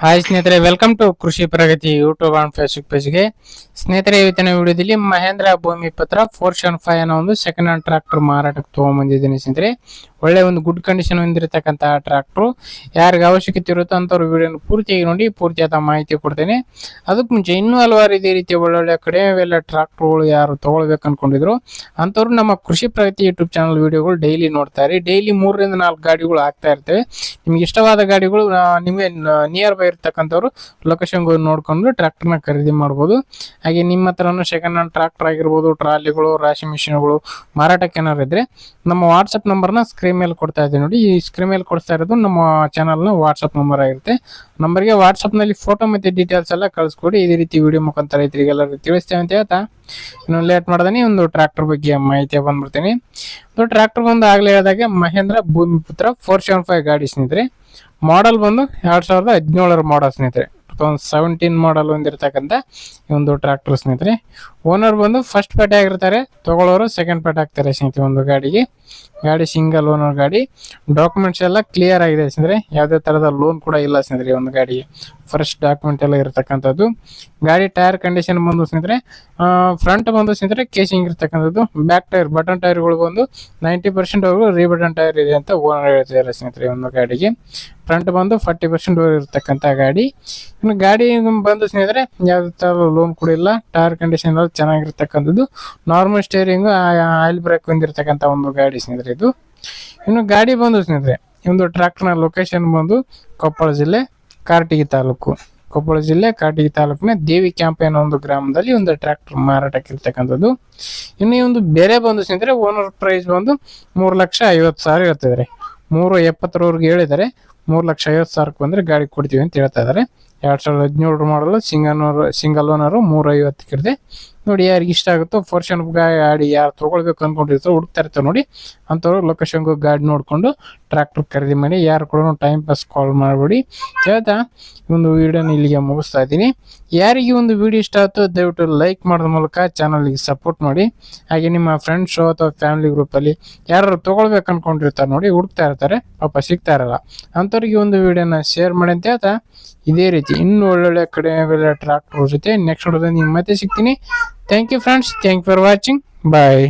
Hi ಸ್ನೇಹಿತರೆ welcome to Krishi Pragati YouTube and Facebook ಪೇಜ್ಗೆ ಸ್ನೇಹಿತರೆ, ಇವತ್ತಿನ ವಿಡಿಯೋದಲ್ಲಿ ಮಹೇಂದ್ರ ಭೂಮಿ ಪತ್ರ ಫೋರ್ ಸೆವೆನ್ ಫೈವ್ ಅನ್ನೋ ಒಂದು ಸೆಕೆಂಡ್ ಹ್ಯಾಂಡ್ ಟ್ರಾಕ್ಟರ್ ಮಾರಾಟಕ್ಕೆ ತೊಗೊಂಬಂದಿದ್ದೀನಿ ಸ್ನೇಹಿತರೆ. ಒಳ್ಳೆ ಒಂದು ಗುಡ್ ಕಂಡೀಷನ್ ಹೊಂದಿರತಕ್ಕಂತಹ ಟ್ರಾಕ್ಟರ್ ಯಾರಿಗೆ ಅವಶ್ಯಕತೆ ಇರುತ್ತೋ ಅಂಥವ್ರು ವಿಡಿಯೋನ ಪೂರ್ತಿಯಾಗಿ ನೋಡಿ, ಪೂರ್ತಿಯಾದ ಮಾಹಿತಿ ಕೊಡ್ತೇನೆ. ಅದಕ್ಕೆ ಮುಂಚೆ ಇನ್ನೂ ಹಲವಾರು ಇದೇ ರೀತಿಯ ಒಳ್ಳೊಳ್ಳೆ ಕಡಿಮೆವೆಲ್ಲ ಟ್ರ್ಯಾಕ್ಟ್ರುಗಳು ಯಾರು ತೊಗೊಳ್ಬೇಕು ಅನ್ಕೊಂಡಿದ್ರು. ಅಂಥವ್ರು ನಮ್ಮ ಕೃಷಿ ಪ್ರಗತಿ ಯೂಟ್ಯೂಬ್ ಚಾನಲ್ ವಿಡಿಯೋಗಳು ಡೈಲಿ ನೋಡ್ತಾರೆ ಡೈಲಿ ಮೂರರಿಂದ ನಾಲ್ಕು ಗಾಡಿಗಳು ಆಗ್ತಾ ಇರ್ತವೆ. ನಿಮ್ಗೆ ಇಷ್ಟವಾದ ಗಾಡಿಗಳು ನಿಮಗೆ ನಿಯರ್ ಬೈ ಇರ್ತಕ್ಕಂಥವ್ರು ಲೊಕೇಶನ್ ಹೋಗಿ ನೋಡ್ಕೊಂಡು ಟ್ರ್ಯಾಕ್ಟರ್ನ ಖರೀದಿ ಮಾಡ್ಬೋದು. ಹಾಗೆ ನಿಮ್ಮ ಹತ್ರನೂ ಸೆಕೆಂಡ್ ಹ್ಯಾಂಡ್ ಟ್ರಾಕ್ಟರ್ ಆಗಿರ್ಬೋದು, ಟ್ರಾಲಿಗಳು ರಾಶಿ ಮಿಷಿನ್ಗಳು ಮಾರಾಟಕ್ಕೆ ಏನಾರು ಇದ್ರೆ ನಮ್ಮ ವಾಟ್ಸಪ್ ನಂಬರ್ನ ಸ್ಕ್ರೀನ್ ಮೇಲೆ ಕೊಡ್ತಾ ಇದ್ದೀವಿ ನೋಡಿ. ಈ ಸ್ಕ್ರೀನ್ ಮೇಲೆ ಕೊಡ್ತಾ ಇರೋದು ನಮ್ಮ ಚಾನಲ್ನ ವಾಟ್ಸಪ್ ನಂಬರ್ ಆಗಿರುತ್ತೆ. ನಂಬರ್ಗೆ ವಾಟ್ಸಪ್ನಲ್ಲಿ ಫೋಟೋ ಮತ್ತು ಡೀಟೇಲ್ಸ್ ಎಲ್ಲ ಕಳಿಸ್ಕೊಡಿ. ಇದೇ ರೀತಿ ವಿಡಿಯೋ ಮುಖಾಂತರ ರೈತರಿಗೆಲ್ಲರಿಗೂ ತಿಳಿಸ್ತೇವೆ ಅಂತ ಹೇಳ್ತಾ. ಇನ್ನು ಲೇಟ್ ಮಾಡ್ದಾನೆ, ಒಂದು ಟ್ರ್ಯಾಕ್ಟರ್ ಬಗ್ಗೆ ಮಾಹಿತಿ ಬಂದ್ಬಿಡ್ತೀನಿ. ಟ್ರ್ಯಾಕ್ಟರ್ ಬಂದು ಆಗಲೇ ಹೇಳಿದಾಗೆ ಮಹೇಂದ್ರ ಭೂಮಿ ಪುತ್ರ ಫೋರ್ ಸೆವೆನ್ ಫೈವ್ ಗಾಡಿ ಸ್ನೇಹಿತರೆ. ಮಾಡಲ್ ಬಂದು ಎರಡು ಸಾವಿರದ ಹದಿನೇಳರ ಮಾಡಲ್ ಸ್ನೇಹಿತರೆ. ಒಂದು ಸೆವೆಂಟೀನ್ ಮಾಡಲ್ ಹೊಂದಿರತಕ್ಕಂಥ ಒಂದು ಟ್ರ್ಯಾಕ್ಟರ್ ಸ್ನೇಹಿತರೆ. ಓನರ್ ಬಂದು ಫಸ್ಟ್ ಪೇಟೆ ಆಗಿರ್ತಾರೆ. ತಗೊಳ್ಳೋರು ಸೆಕೆಂಡ್ ಪೇಟೆ ಆಗ್ತಾರೆ ಸ್ನೇಹಿತರೆ ಒಂದು ಗಾಡಿಗೆ. ಗಾಡಿ ಸಿಂಗಲ್ ಓನರ್ ಗಾಡಿ. ಡಾಕ್ಯುಮೆಂಟ್ಸ್ ಎಲ್ಲ ಕ್ಲಿಯರ್ ಆಗಿದೆ ಸ್ನೇಹಿತರೆ. ಯಾವುದೇ ಥರದ ಲೋನ್ ಕೂಡ ಇಲ್ಲ ಸ್ನೇಹಿತರೆ ಒಂದು ಗಾಡಿಗೆ. ಫಸ್ಟ್ ಡಾಕ್ಯುಮೆಂಟ್ ಎಲ್ಲ ಇರತಕ್ಕಂಥದ್ದು. ಗಾಡಿ ಟೈರ್ ಕಂಡೀಷನ್ ಬಂದು ಸ್ನೇಹಿತರೆ ಫ್ರಂಟ್ ಬಂದು ಸ್ನೇಹಿತರೆ ಕೇಸಿಂಗ್ ಇರತಕ್ಕಂಥದ್ದು. ಬ್ಯಾಕ್ ಟೈರ್ ಬಟನ್ ಟೈರ್ಗಳು ಬಂದು ನೈಂಟಿ ಪರ್ಸೆಂಟ್ ಅವರು ರೀ ಬಟನ್ ಟೈರ್ ಇದೆ ಅಂತ ಓನರ್ ಹೇಳ್ತಿದ್ದಾರೆ ಸ್ನೇಹಿತರೆ ಒಂದು ಗಾಡಿಗೆ. ಫ್ರಂಟ್ ಬಂದು ಫಾರ್ಟಿ ಪರ್ಸೆಂಟ್ ಇರತಕ್ಕಂಥ ಗಾಡಿ. ಇನ್ನು ಗಾಡಿ ಬಂದು ಸ್ನೇಹಿತರೆ, ಯಾವುದೇ ಥರ ಲೋನ್ ಕೂಡ ಇಲ್ಲ. ಟೈರ್ ಕಂಡೀಷನ್ ಎಲ್ಲ ಚೆನ್ನಾಗಿರ್ತಕ್ಕಂಥದ್ದು. ನಾರ್ಮಲ್ ಸ್ಟೇರಿಂಗ್ ಆಯಿಲ್ ಬ್ರೇಕ್ ಹೊಂದಿರತಕ್ಕಂಥ ಒಂದು ಗಾಡಿ ಸ್ನೇಹಿತರೆ. ಇದು ಇನ್ನು ಗಾಡಿ ಬಂದು ಸ್ನೇಹಿತರೆ ಒಂದು ಟ್ರ್ಯಾಕ್ಟರ್ನ ಲೊಕೇಶನ್ ಬಂದು ಕೊಪ್ಪಳ ಜಿಲ್ಲೆ, ಕಾರಟಗಿ ತಾಲೂಕು. ಕೊಪ್ಪಳ ಜಿಲ್ಲೆ, ಕಾರ್ಟಿಗಿ ತಾಲೂಕಿನ ದೇವಿ ಕ್ಯಾಂಪ್ ಅನ್ನೋ ಒಂದು ಗ್ರಾಮದಲ್ಲಿ ಒಂದು ಟ್ರ್ಯಾಕ್ಟರ್ ಮಾರಾಟಕ್ಕೆ ಇರ್ತಕ್ಕಂಥದ್ದು ಇನ್ನು ಈ ಒಂದು ಬೆಲೆ ಬಂದು ಸ್ನೇಹಿತರೆ ಓನರ್ ಪ್ರೈಸ್ ಬಂದು ಮೂರು ಲಕ್ಷ ಐವತ್ತು ಸಾವಿರ ಇರ್ತಿದ್ದಾರೆ ಮೂರು ಎಪ್ಪತ್ತರವರೆಗೆ ಹೇಳಿದ್ದಾರೆ. ಮೂರು ಲಕ್ಷ ಐವತ್ತು ಸಾವಿರಕ್ಕೆ ಬಂದರೆ ಗಾಡಿ ಕೊಡ್ತೀವಿ ಅಂತ ಹೇಳ್ತಾ ಇದ್ದಾರೆ. ಎರಡು ಸಾವಿರದ ಹದಿನೇಳು ಮಾಡಲು ಸಿಂಗಲ್ ಸಿಂಗಲ್ ಓನರು ಮೂರು ಐವತ್ತಕ್ಕಿದೆ ನೋಡಿ ಯಾರಿಗೆ ಇಷ್ಟ ಆಗುತ್ತೋ ಫೋರ್ಷನ್ ಗಾಡಿ ಯಾರು ತೊಗೊಳ್ಬೇಕು ಅನ್ಕೊಂಡಿರ್ತಾರೋ ಹುಡುಕ್ತಾ ಇರ್ತಾರೆ ನೋಡಿ ಅಂಥವ್ರು ಲೊಕೇಶನ್ಗೂ ಗಾಡಿ ನೋಡಿಕೊಂಡು ಟ್ರ್ಯಾಕ್ಟರ್ ಖರೀದಿ ಮಾಡಿ ಯಾರು ಕೂಡ ಟೈಮ್ ಪಾಸ್ ಕಾಲ್ ಮಾಡಬೇಡಿ. ಹೇಳ್ತಾ ಒಂದು ವಿಡಿಯೋನ ಇಲ್ಲಿಗೆ ಮುಗಿಸ್ತಾ ಇದ್ದೀನಿ. ಯಾರಿಗೆ ಒಂದು ವಿಡಿಯೋ ಇಷ್ಟ ಆಯ್ತು ದಯವಿಟ್ಟು ಲೈಕ್ ಮಾಡೋದ್ರ ಮೂಲಕ ಚಾನಲ್ಗೆ ಸಪೋರ್ಟ್ ಮಾಡಿ. ಹಾಗೆ ನಿಮ್ಮ ಫ್ರೆಂಡ್ಸು ಅಥವಾ ಫ್ಯಾಮಿಲಿ ಗ್ರೂಪಲ್ಲಿ ಯಾರು ತೊಗೊಳ್ಬೇಕು ಅಂದ್ಕೊಂಡಿರ್ತಾರೆ ನೋಡಿ, ಹುಡುಕ್ತಾ ಇರ್ತಾರೆ, ಪಾಪ ಸಿಗ್ತಾ ಇರಲ್ಲ. ಅಂಥವ್ರಿಗೆ ಒಂದು ವಿಡಿಯೋನ ಶೇರ್ ಮಾಡಿ ಅಂತ ಹೇಳ್ತಾ, ಇದೇ ರೀತಿ ಇನ್ನೂ ಒಳ್ಳೊಳ್ಳೆ ಕಡಿಮೆ ಬೆಲೆ ಟ್ರ್ಯಾಕ್ಟರ್ ಜೊತೆ ನೆಕ್ಸ್ಟ್ ವಿಡಿಯೋದಲ್ಲಿ ನಿಮ್ಮ ಮತ್ತೆ ಸಿಗ್ತೀನಿ. Thank you friends thank you for watching bye